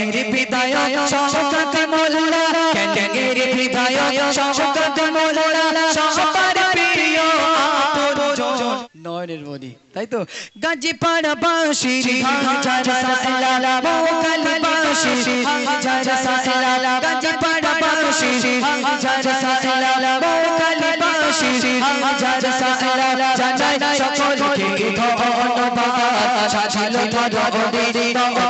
ক্যাঙ্গের বিদায় শওকত মোল্লা ক্যাঙ্গের বিদায় শওকত মোল্লা সবার প্রিয় আপনজন নয়নের মনি তাই তো গাজী পাড়া বাসি হাজার সাইলা মোকাল বাসি হাজার সাইলা গাজী পাড়া বাসি হাজার সাইলা মোকাল বাসি হাজার সাইলা জানাই সকলকে ধন্যবাদ সাজিল ধরণী অপরূপে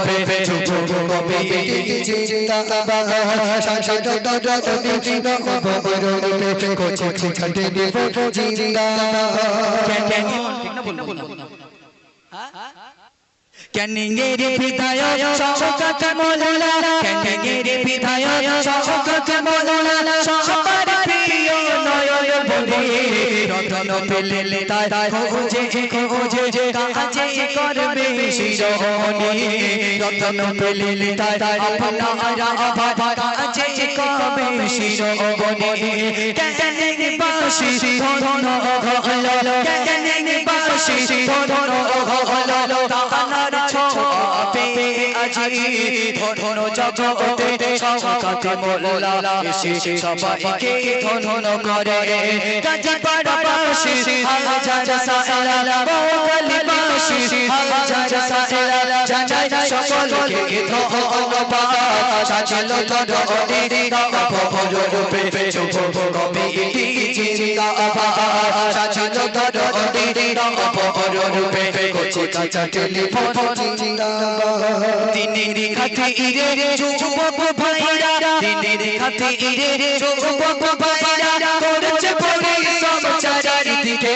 কমিটি জিন্দাবাদ সাজিল ক্যানিংয়ের বিদায় শওকত মোল্লা ক্যানিংয়ের বিদায় শওকত মোল্লা সবার প্রিয় নয়ন বলে রতন পেলে তাই খোঁজে খোঁজে কাজে করবে শিরোমণি রতন পেলে তাই আপনারা কাজে করবে শিরোমণি ক্যানিং বাসি ধন হলো ক্যানিং বাসি ধন হলো আজি ধন জগতে সকাত মোল্লা এসে সবাইকে ধন করে। গাজী পাড়া বাসি হাজার সাইলা মোকালি বাসি হাজার সাইলা জানাই সকলকে ধন্যবাদ সাজালো ধরে অপরূপে চুপ কবি জিন্দাবাদ সাজালো ধরে অপরূপে কোচে কাচা টেলিফোন দিনের খাতিরে যুবক ভাইরা দিনের খাতিরে যুবক ভাইরা করছে মুখে।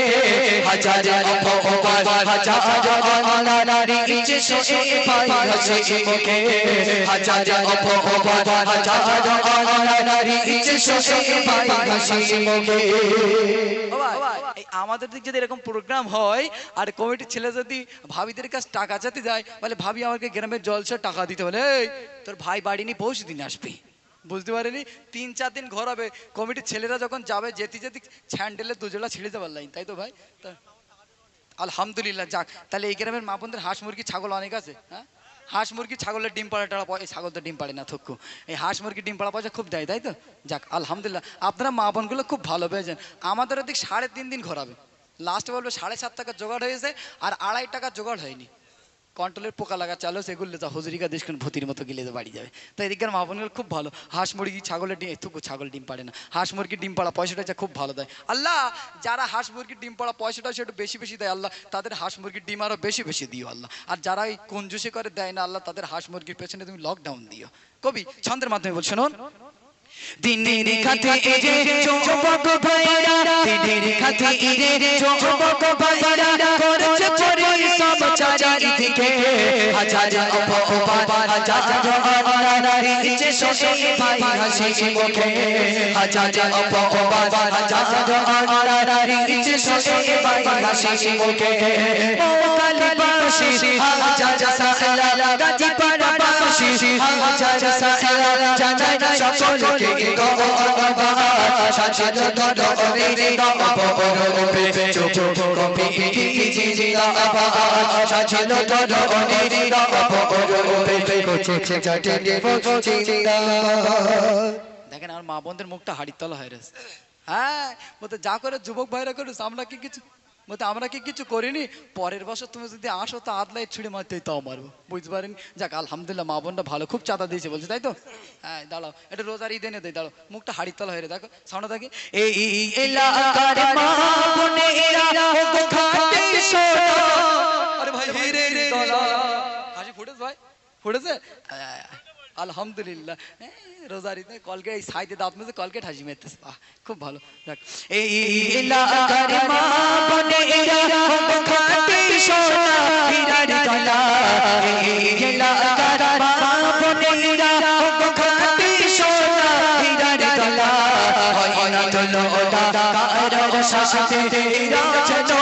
আমাদের দিক যদি এরকম প্রোগ্রাম হয়, আর কমিটির ছেলে যদি ভাবিদের কাছে টাকা চাতে যায় বলে ভাবি আমাকে গ্রামের জলসা টাকা দিতে বলে তোর ভাই বাড়ি নিয়ে পৌঁছে দিন আসবি। বুঝতে পারিনি। তিন, চার দিন ঘর হবে। কমিটির ছেলেরা যখন যাবে, যেতে যেতে স্যান্ডেলে দুজোড়া ছিঁড়ে যাবার লাইন তাই তো ভাই? আলহামদুলিল্লাহ, যাক। তাহলে এই গ্রামের মা বোনদের হাঁস, মুরগি, ছাগল অনেক আছে হ্যাঁ? হাঁস, মুরগি, ছাগলের ডিম পাড়া টাড়া এই ছাগল তো ডিম পাড়ে না থক্কু এই হাঁস, মুরগি, ডিম পাড়া পয়সা খুব দেয়, তাই তো? যাক, আলহামদুলিল্লাহ। আপনারা মা বোনগুলো খুব ভালো পেয়েছেন। আমাদের ওদিক সাড়ে তিন দিন ঘোরাবে। লাস্টে বলবে সাড়ে সাত টাকা জোগাড় হয়েছে, আর আড়াই টাকা জোগাড় হয়নি। কন্ট্রোলের পোকা লাগা চালো সেগুলো যা হুজুরিকা দেখুন ভূতির মতো গিলে বাড়ি যাবে। তো এদিকের মা বোনগুলো খুব ভালো। হাঁস মুরগি, ছাগলের ডিম এটুকু ছাগল ডিম পাড়ে না। হাঁস মুরগির ডিম পাড়া পয়সাটা খুব ভালো দেয়। আল্লাহ, যারা হাঁস মুরগির ডিম পাড়া পয়সাটা সেটা বেশি বেশি দেয়, আল্লাহ, তাদের হাঁস মুরগির ডিম আরও বেশি বেশি দিও, আল্লাহ। আর যারা এই কঞ্জুসি করে দেয় না, আল্লাহ, তাদের হাঁস মুরগির পেছনে তুমি লকডাউন দিও। কবি, ছন্দের মাধ্যমে বল দিনের খাতিরে যুবক ভাইরা দিনের খাতিরে যুবক ভাইরা করেছে পরিশ্রম চারিদিকে। হাজার অপবাদ হাজার অনারি ইচ্ছে সে ভাই হাসি মুখে হাজার অপবাদ হাজার অনারি ইচ্ছে সে ভাই হাসি মুখে মোকালি বাসি হাজার সাইলা গাজী পাড়া বাসি হাজার দেখেন আমার মা বোনদের মুখটা হাড়ির তলা হয়ে রয়েছে। হ্যাঁ যা করে যুবক ভাইরা করিস আমরা কি কিছু বলতে আমরা কি কিছু করিনি? পরের বছর তুমি যদি আসো তো আদলাই ছুড়ে মারতে তাও মারবো বুঝতে পারিনি। যাক আলহামদুলিল্লাহ মা বোনটা ভালো খুব চাঁদা দিয়েছে বলছে তাই তো? হ্যাঁ দাঁড়াও এটা রোজার ঈদে দেয় দাঁড়াও মুখটা হাড়ি তলা হয়ে দেখো সামনে থাকি এই এলাকার মা বোনেরা ও খাটে সোনা আরে ভাই রে হাসি ফুটেছে ভাই? ফুটেছে? আয়। আলহামদুলিল্লাহ। রোজার ঈদে কলকে এই সাইডে দাঁত মেজে কলকেট হাসি মেরতেছে। বাহ খুব ভালো। দেখ এই এলাকার মা খাটে সোনা এলাকার মা খাটে সোনা হয় না কারও সাথে না কারও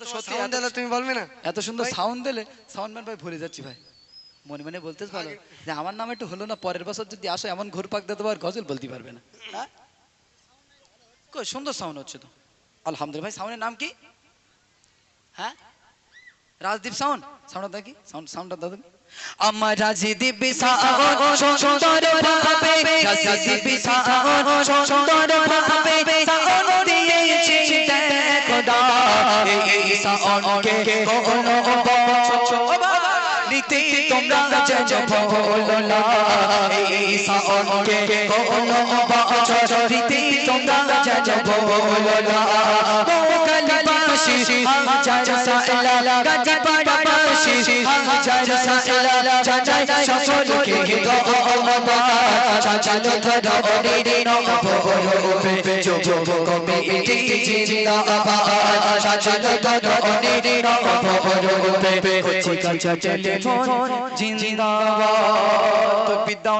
এত- দিলে তুমি বলবে না এত সুন্দর সাউন্ড দিলে সাউন্ড ভাই যাচ্ছি ভাই মনে মনে বলতে পারো যে আমার নাম একটু হলো না, পরের বছর যদি আসো এমন ঘুর পাক দিতে পার গজল বলতে পারবে না? সুন্দর সাউন্ড হচ্ছে তো। আলহামদুলিল্লাহ ভাই সাউন্ডের নাম কি? হ্যাঁ? রাজদীপ সাউন্ড সাউন্ডটা কি? সাউন্ড সাউন্ডটা দাদা আমার রাজদীপ সাউন্ড সুন্দর ভাবে রাজদীপ সাউন্ড সাউন্ড নিতে তোমরা যেন ভুলো। এই সাউন্ডকে কোনো বছর নিতে তোমরা যেন ভুলো। না কালিবাসী হাজার সাইলা গাজীপাড়াবাসী হাজার সাইলা জাজাই সকলকে ধন্যবাদ সাজালো ধরণীর নবরূপে যুগ কমিটি জিন্দাবাদ সাজালো ধরণীর নবরূপে কোচি কাচা টেলিফোন জিন্দাবাদ বিদ্যা